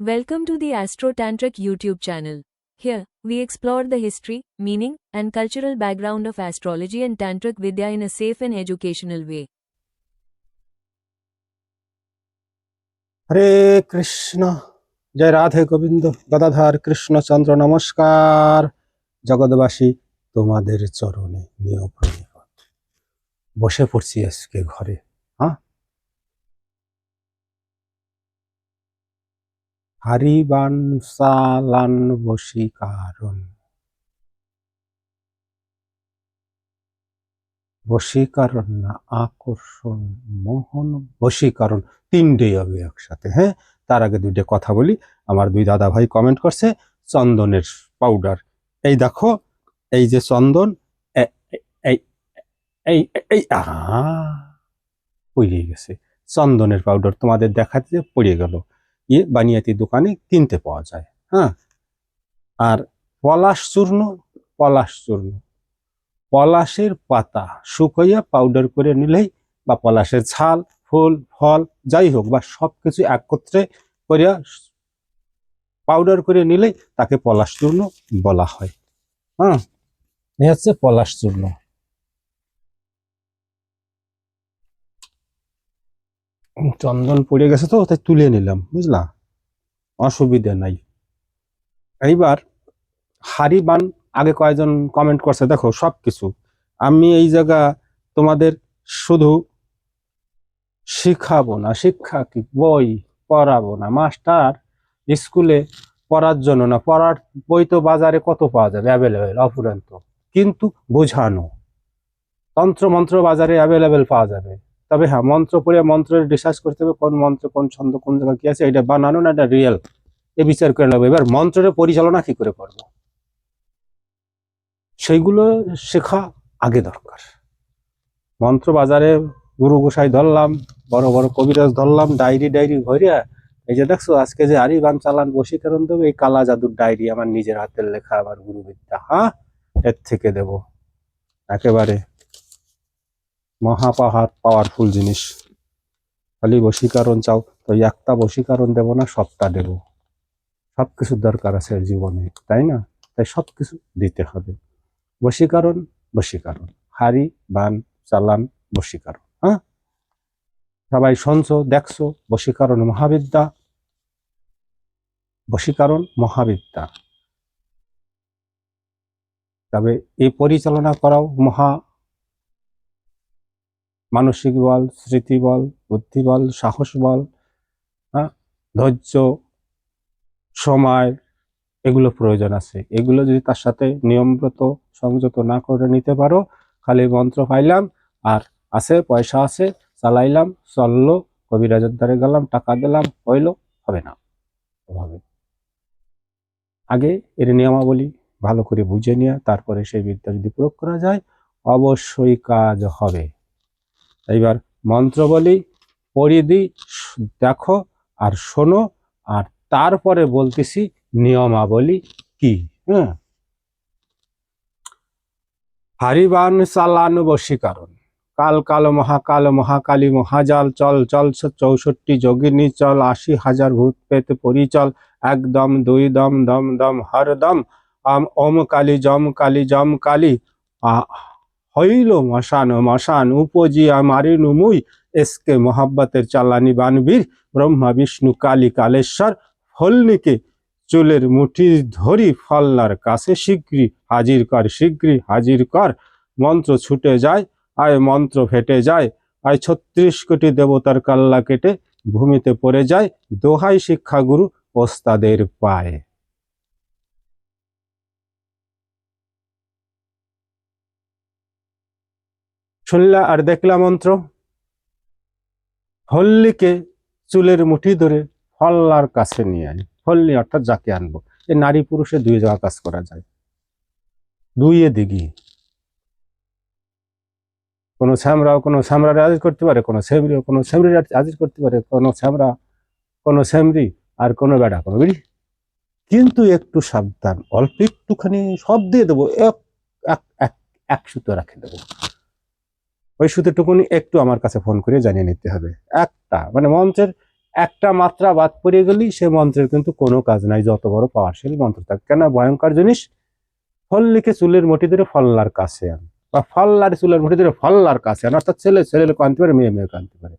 Welcome to the Astro Tantric YouTube channel. Here, we explore the history, meaning, and cultural background of astrology and Tantric Vidya in a safe and educational way. হরে কৃষ্ণ জয় রাধে গোবিন্দ গদাধার কৃষ্ণচন্দ্র নমস্কার জগৎবাসী তোমাদের চরণে নিয় প্রণিপাত বসে পড়ছি আজকে ঘরে হারিবান সালান বশীকারণ বশীকরণ না, আকর্ষণ, মোহন বশীকরণ তিনটেই হবে একসাথে হ্যাঁ? তার আগে দুইটা কথা বলি। আমার দুই দাদা ভাই কমেন্ট করছে, চন্দনের পাউডার এই দেখো, এই যে চন্দন এই এই এই, আহা! পড়ে গেছে। চন্দনের পাউডার তোমাদের দেখাতে পড়ে গেল। ইয়ে বানিয়াতি দোকানে কিনতে পাওয়া যায় হ্যাঁ? আর পলাশ চূর্ণ পলাশ চূর্ণ। পলাশের পাতা শুকাইয়া পাউডার করে নিলেই বা পলাশের ছাল, ফুল, ফল, যাই হোক বা সবকিছু একত্রে করিয়া পাউডার করে নিলেই তাকে পলাশ চূর্ণ বলা হয় হ্যাঁ? এই হচ্ছে পলাশ চূর্ণ। চন্দন পড়ে গেছে তো, তাই তুলে নিলাম, বুঝলা? অসুবিধা নাই। এইবার হারিবান আগে কয়েকজন কমেন্ট করছে, দেখো সব কিছু আমি এই জায়গা তোমাদের শুধু শিখাবো না, শিক্ষা কি? বই পড়াবো না। মাস্টার স্কুলে পড়ার জন্য না, পড়ার বই তো বাজারে কত পাওয়া যাবে? অ্যাভেলেবেল অফুরন্ত। কিন্তু বোঝানো তন্ত্র মন্ত্র বাজারে অ্যাভেলেবেল পাওয়া যাবে। তবে হ্যাঁ মন্ত্র পড়ে মন্ত্রের রিসার্চ করতে হবে, কোন মন্ত্র, কোন ছন্দ, কোন জায়গায় কি আছে, এটা বানানো না, এটা রিয়েল এ বিচার করে নেব এবার মন্ত্রের পরিচালনা কি করে করব? সেইগুলো শেখা আগে দরকার। মন্ত্র বাজারে গুরু গোসাই ধরলাম, বড় বড় কবিরাজ ধরলাম, ডায়েরি ডায়েরি ভরিয়া, এই যে দেখছ, আজকে যে আরিবান চালান বশীকরণ দেবো, এই কালা জাদুর ডায়েরি আমার নিজের হাতের লেখা, আমার গুরুবিদ্যা হ্যাঁ? এর থেকে দেব। একেবারে। মহাপাহাড় পাওয়ারফুল জিনিস। খালি বশীকরণ চাও, তো একটা বশীকরণ দেব না, সবটা দেব। সবকিছুর দরকার আছে জীবনে, তাই না? তাই সবকিছু দিতে হবে। বশীকরণ বশীকরণ। হারি বান, চালান, বশীকরণ হ্যাঁ? সবাই শুনছো, দেখছ, বশীকরণ মহাবিদ্যা। বশীকরণ মহাবিদ্যা। তবে এই পরিচালনা করাও মহা মানসিক বল, স্মৃতি বল, বুদ্ধি বল, সাহস বল হ্যাঁ? ধৈর্য, সময়, এগুলো প্রয়োজন আছে। এগুলো যদি তার সাথে নিয়মব্রত, সংযত না করে নিতে পারো, খালি মন্ত্র পাইলাম, আর আছে, পয়সা আছে, চালাইলাম, চলল, কবিরাজের দ্বারে গেলাম, টাকা দিলাম, হইল, হবে না। হবে। আগে এর নিয়মাবলী ভালো করে বুঝে নিয়ে, তারপরে সেই বিদ্যা যদি প্রয়োগ করা যায়, অবশ্যই কাজ হবে। এইবার মন্ত্র বলি দিই, দেখো আর শোনো, আর তারপরে বলতেছি নিয়মাবলী কি হ্যাঁ হারিবান চালান বশীকরণ কাল কাল মহাকাল মহাকালী মহাজাল, চল চল চৌষট্টি যোগিনী, চল আশি হাজার ভূত পেতে পরিচল, একদম, দুই দম দম দম হরদম আম, ওম কালী, জম কালী জম কালী হইল মশান মশান উপজিয়া আমারি নুমুই এসকে মোহাব্বতের চালানি বানবীর, ব্রহ্মা, বিষ্ণু, কালী, কালেশ্বর ফলনিকে চুলের মুঠি ধরি ফলনার কাছে শীঘ্রই হাজির কর শীঘ্রই হাজির কর। মন্ত্র ছুটে যায়, আয় মন্ত্র ফেটে যায়, আয় ছত্রিশ কোটি দেবতার কাল্লা কেটে ভূমিতে পড়ে যায়, দোহাই শিক্ষাগুরু ওস্তাদের পায়ে। শুনলা আর দেখলা মন্ত্র? হল্লিকে চুলের মুঠি ধরে ফল্লার কাছে নিয়ে আনি হল্লি অর্থাৎ যাকে আনব। এই নারী পুরুষে দুই জায়গা কাজ করা যায়। দুইয়ে দিঘি। কোনো শ্যামরাও কোনো শ্যামরা হাজির করতে পারে, কোনো সেমরিও কোনো সেমরি হাজির করতে পারে, কোনো শ্যামরা, কোনো সেমরি আর কোনো বেড়া, কোনো বিড়ি। কিন্তু একটু সাবধান, অল্প একটুখানি সব দিয়ে দেবো এক এক এক সুতো রাখে দেবো। ওই সুতোটুকুনি একটু আমার কাছে ফোন করে জানিয়ে নিতে হবে। একটা মানে মঞ্চের একটা মাত্রা বাদ পড়ে গেলেই সে মন্ত্রের কিন্তু কোনো কাজ নাই, যত বড় পাওয়ারশীল মন্ত্র থাকে কেন ভয়ঙ্কর জিনিস, ফল লিখে চুলের মুঠি ধরে ফল্লার কাছে আন। বা ফল্লার চুলের মুঠি ধরে ফল্লার কাছে আন, অর্থাৎ ছেলে ছেলে কানতে পারে, মেয়ে মেয়ে কানতে পারে।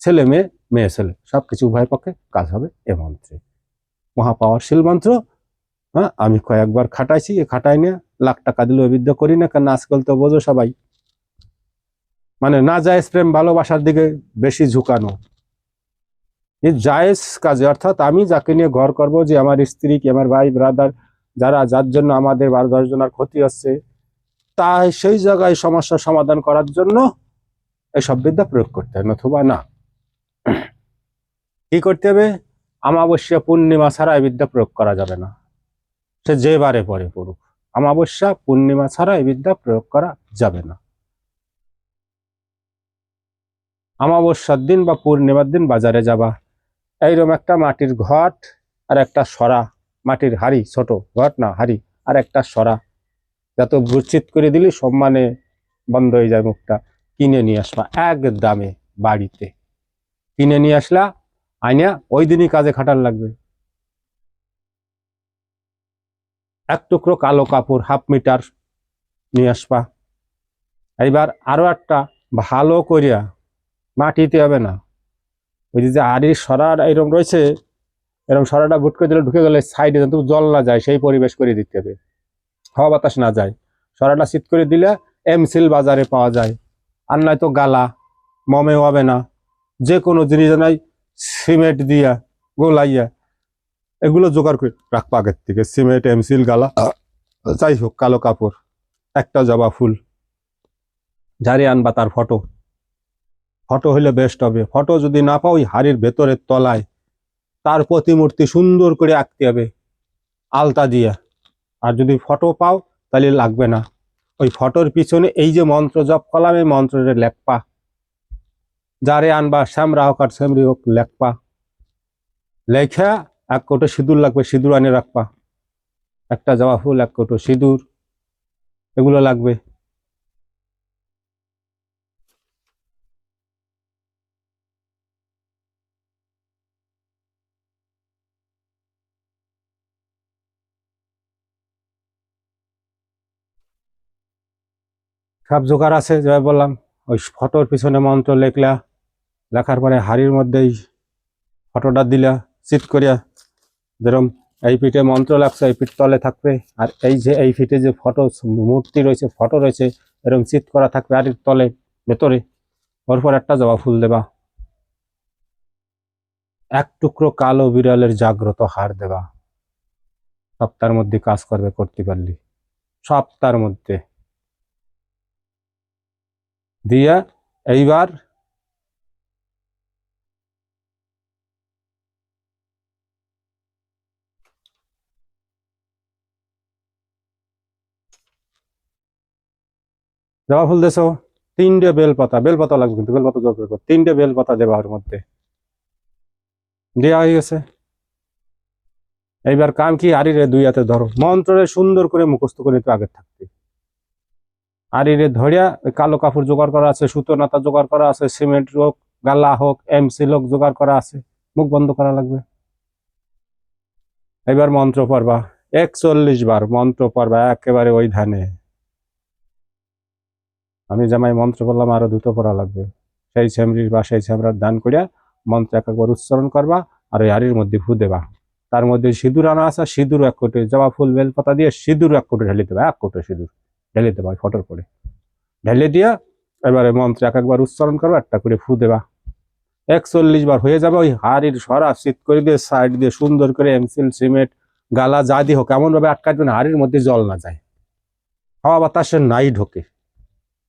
ছেলে, মেয়ে মেয়ে, ছেলে সব কিছু উভয় পক্ষে কাজ হবে এ মন্ত্রে। মহা পাওয়ারশীল মন্ত্র হ্যাঁ আমি কয়েকবার খাটাইছি, এ খাটাই না, লাখ টাকা দিলে অবিদ্যা করি না কারণ আজকাল তো বোঝো সবাই। মানে না জায়েজ প্রেম ভালোবাসার দিকে বেশি ঝুঁকানো। এই জায়েজ কাজে, অর্থাৎ আমি যাকে নিয়ে ঘর করব, যে আমার স্ত্রী কি, আমার ভাই ব্রাদার যারা, যার জন্য আমাদের বারো দশ জনের ক্ষতি হচ্ছে তাই সেই জায়গায় সমস্যার সমাধান করার জন্য এইসব বিদ্যা প্রয়োগ করতে হয়, নতুবা না। কি করতে হবে? আমাবস্যা পূর্ণিমা ছাড়া এই বিদ্যা প্রয়োগ করা যাবে না। সে যে বারে পরে পড়ুক। আমাবস্যা পূর্ণিমা ছাড়া এই বিদ্যা প্রয়োগ করা যাবে না। আমাবস্যার দিন বা পূর্ণিমার দিন বাজারে যাবা। এইরকম একটা মাটির ঘট আর একটা সরা, মাটির হাড়ি, ছোট ঘট না, হাড়ি, আর একটা সরা। যত ভূর্চিত করে দিলি সম্মানে বন্ধ হয়ে যায় মুখটা। কিনে নিয়ে আসবা এক দামে বাড়িতে। কিনে নিয়ে আসলা, আইনা ওই দিনই কাজে খাটার লাগবে। এক টুকরো কালো কাপড় হাফ মিটার নিয়ে আসবা। এইবার আরও একটা ভালো করিয়া মাটিতে হবে না। ওই যে আড়ির সরার এরকম রয়েছে এরকম সরাটা বুট করে দিলে ঢুকে গেলে সাইডে যাতে জল না যায়, সেই পরিবেশ করে দিতে হবে। হাওয়া বাতাস না যায়। সরাটা শীত করে দিলে এমসিল বাজারে পাওয়া যায়। আর নয়তো গালা, মমেও হবে না। যে কোনো জিনিস নাই সিমেন্ট দিয়া গোলাইয়া, এগুলো জোগাড় করে রাখব আগের থেকে। সিমেন্ট, এমসিল, গালা, যাই হোক, কালো কাপড়, একটা জবা ফুল, ঝাড়ি আনবা তার ফটো ফটো হইলে বেস্ট হবে। ফটো যদি না পাও, ওই হাড়ির ভেতরের তলায় তার প্রতিমূর্তি সুন্দর করে আঁকতে হবে, আলতা দিয়ে। আর যদি ফটো পাও, তাহলে লাগবে না। ওই ফটোর পিছনে এই যে মন্ত্র জপ করলাম, এই মন্ত্রের লেখপা। যারে আনবা, শ্যামরা হোক আর শ্যামরি হোক, লেখপা। লেখা, এক কোটো সিঁদুর লাগবে, সিঁদুর আনে রাখবা। একটা জবা ফুল, এক কোটো সিঁদুর, এগুলো লাগবে। সব জোগাড় আছে যেভাবে বললাম, ওই ফটোর পিছনে মন্ত্র লেখলা, লেখার পরে হাড়ির মধ্যেই ফটোটা দিলা, চিট করিয়া যেরকম এই পিঠে মন্ত্র লাগছে, এই পিঠ তলে থাকবে, আর এই যে, এই পিঠে যে ফটো মূর্তি রয়েছে, ফটো রয়েছে এরকম চিত করা থাকবে আর তলে, ভেতরে, ওর পর একটা জবা ফুল দেবা। এক টুকরো কালো বিড়ালের জাগ্রত হার দেবা। সপ্তাহের মধ্যে কাজ করবে করতে পারলি সপ্তাহের মধ্যে। দিয়া এইবার জবা ফুল দেছো? তিনটে বেলপাতা বেলপাতা লাগবে কিন্তু, বেলপাতা জোগাড় কর তিনটে বেলপাতা দেবা ওর মধ্যে। দেওয়া হয়ে গেছে। এইবার কাম কি আরিরে দুই হাতে ধরো। মন্ত্রে সুন্দর করে মুখস্থ করে নিতে আগে থাকতে। আরিরে ধরিয়া কালো কাপড় জোগাড় করা আছে, সুতো নাতা জোগাড় করা আছে, সিমেন্ট হোক, গালা হোক এমসিল হোক জোগাড় করা আছে। মুখ বন্ধ করা লাগবে। এবার মন্ত্র পড়বা। একচল্লিশ বার মন্ত্র পড়বা, একেবারে ওই ধানে। আমি জামাই মন্ত্র বললাম আরও দুটো পড়া লাগবে। সেই ছেমরির বা সেই ছেমরার দান করিয়া মন্ত্র এক একবার উচ্চারণ করবা আর ওই হাড়ির মধ্যে ফু দেবা। তার মধ্যে সিঁদুর আনা আছে, সিঁদুর এক কোটে জবা ফুল বেল পাতা দিয়ে সিঁদুর এক কোটে ঢেলে দেবা এক কোটে সিঁদুর। ঢেলে দেবা ফটোর করে ঢেলে দিয়া এবারে মন্ত্র এক একবার উচ্চারণ করবা একটা করে ফু দেবা। একচল্লিশ বার হয়ে যাবে, ওই হাড়ির সরা শীত করে দিয়ে, সাইড দিয়ে সুন্দর করে এমসিল সিমেন্ট, গালা যা দিয়ে হোক, এমনভাবে আটকা দেবেন হাড়ির মধ্যে জল না যায়। হাওয়া বাতাসে নাই ঢোকে।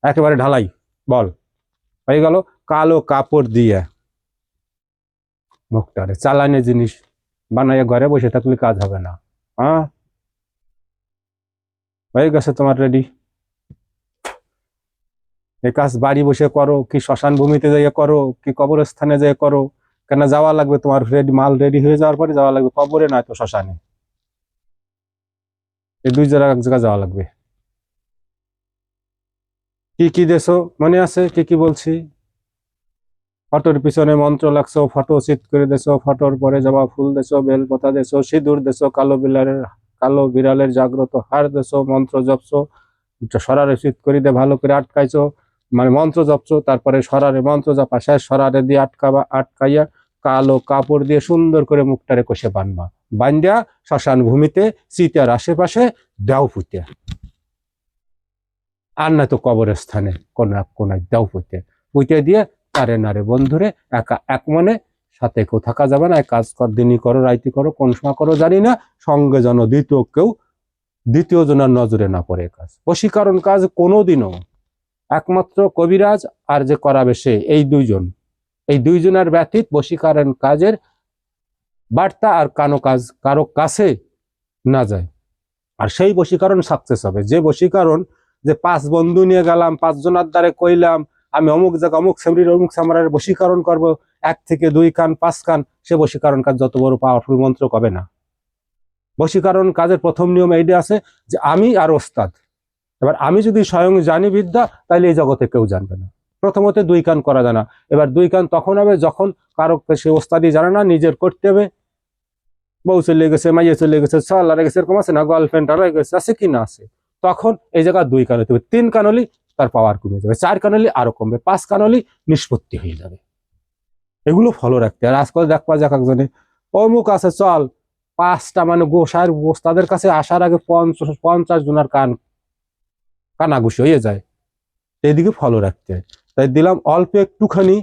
একেবারে ঢালাই, বল। হয়ে গেল, কালো কাপড় দিয়ে। মুখটারে, চালানে জিনিস, বানাইয়া ঘরে বসে থাকলে কাজ হবে না। হ্যাঁ হয়ে গেছে তোমার রেডি এই কাজ বাড়ি বসে করো, কি শ্মশান ভূমিতে যাইয়া করো, কি কবরস্থানে যাইয়া করো, কেন যাওয়া লাগবে তোমার রেডি মাল রেডি হয়ে যাওয়ার পরে যাওয়া লাগবে, কবরে নয় তো শ্মশানে। এই দুই জায়গা এক জায়গা যাওয়া লাগবে। কি কি দেশো মনে আছে? কি কি বলছি? ফটোর পিছনে মন্ত্র লাগছো, ফটো চিত করে দেছো, ফটোর পরে জবা ফুল দেছো, বেলপাতা দেছো, সিঁদুর দেছো, কালো বিড়ালের কালো বিড়ালের জাগ্রত হার দেছো, মন্ত্র জপছো, সরারে চিত করে দিয়ে ভালো করে আটকাইছো মানে মন্ত্র জপছো, তারপরে সরারে মন্ত্র জপা শেষ, সরারে দিয়ে আটকাবা, আটকাইয়া কালো কাপড় দিয়ে সুন্দর করে মুখটারে কষে বানবা। বান্দিয়া শ্মশান ভূমিতে চিতার আশেপাশে দেও পুঁতে। আর না তো কবরের স্থানে কোন এক কোনায় দেও পুঁতে। পুঁতে দিয়ে তারে নারে বন্ধুরে একা এক মনে সাথে কেউ থাকা যাবে না কাজ কর, দিনই করো রাইতি করো, কোন সময় করো জানি না, সঙ্গে যেন দ্বিতীয় কেউ, দ্বিতীয় জনের নজরে না পড়ে কাজ। বশীকরণ কাজ কোনোদিনও, একমাত্র কবিরাজ আর যে করাবে সে, এই দুইজন। এই দুইজনের ব্যতীত বশীকরণ কাজের বার্তা আর কানো কাজ, কারও কাছে না যায়। আর সেই বশীকরণ সাকসেস হবে। যে বশীকরণ, যে পাঁচ বন্ধু নিয়ে গেলাম, পাঁচজনের দ্বারে কইলাম আমি অমুক জায়গা, অমুক সেমরির অমুক সামরার বশীকরণ করব, এক থেকে দুই কান, পাঁচ কান, সে বশীকরণ কাজ যত বড় পাওয়ারফুল মন্ত্র কবে না। বশীকরণ কাজের প্রথম নিয়ম এইটা আছে যে আমি আর ওস্তাদ। এবার আমি যদি স্বয়ং জানি বিদ্যা তাহলে এই জগতে কেউ জানবে না। প্রথমত দুই কান করা যায় না। এবার দুই কান তখন হবে যখন কারও সে ওস্তাদি জানে না, নিজের করতে হবে বউ চলে গেছে, মাইয়ে চলে গেছে সাল আর গেছে, এরকম আছে না গার্লফ্রেন্ড আর গেছে, আছে কি না আছে? তখন এই জায়গা দুই কান হতে হবে। তিন কান হলে তার পাওয়ার কমে যাবে চার কান হলে আরও কমবে, পাঁচ কান হলে নিষ্পত্তি হয়ে যাবে। এগুলো ফলো রাখতে আর আজকাল দেখবা যাক একজনে, অমুক আছে, চল, পাঁচটা মানে গোসার গোস, তাদের কাছে আসার আগে পঞ্চাশ পঞ্চাশ জনের কান, কানাঘুষি হয়ে যায়। এইদিকে ফলো রাখতে। তাই দিলাম অল্প একটুখানি,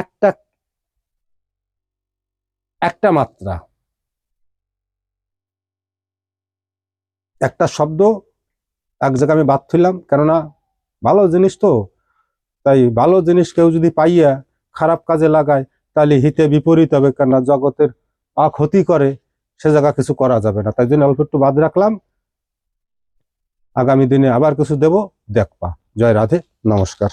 একটা একটা মাত্রা। একটা শব্দ, এক জায়গায় আমি বাদ থইলাম কেননা ভালো জিনিস তো। তাই ভালো জিনিস কেউ যদি পাইয়া খারাপ কাজে লাগায়, তাহলে হিতে বিপরীত হবে, কেননা জগতের ক্ষতি করে, সে জায়গা কিছু করা যাবে না। তাই জন্য অল্প একটু বাদ রাখলাম। আগামী দিনে আবার কিছু দেব, দেখবা। জয় রাধে, নমস্কার।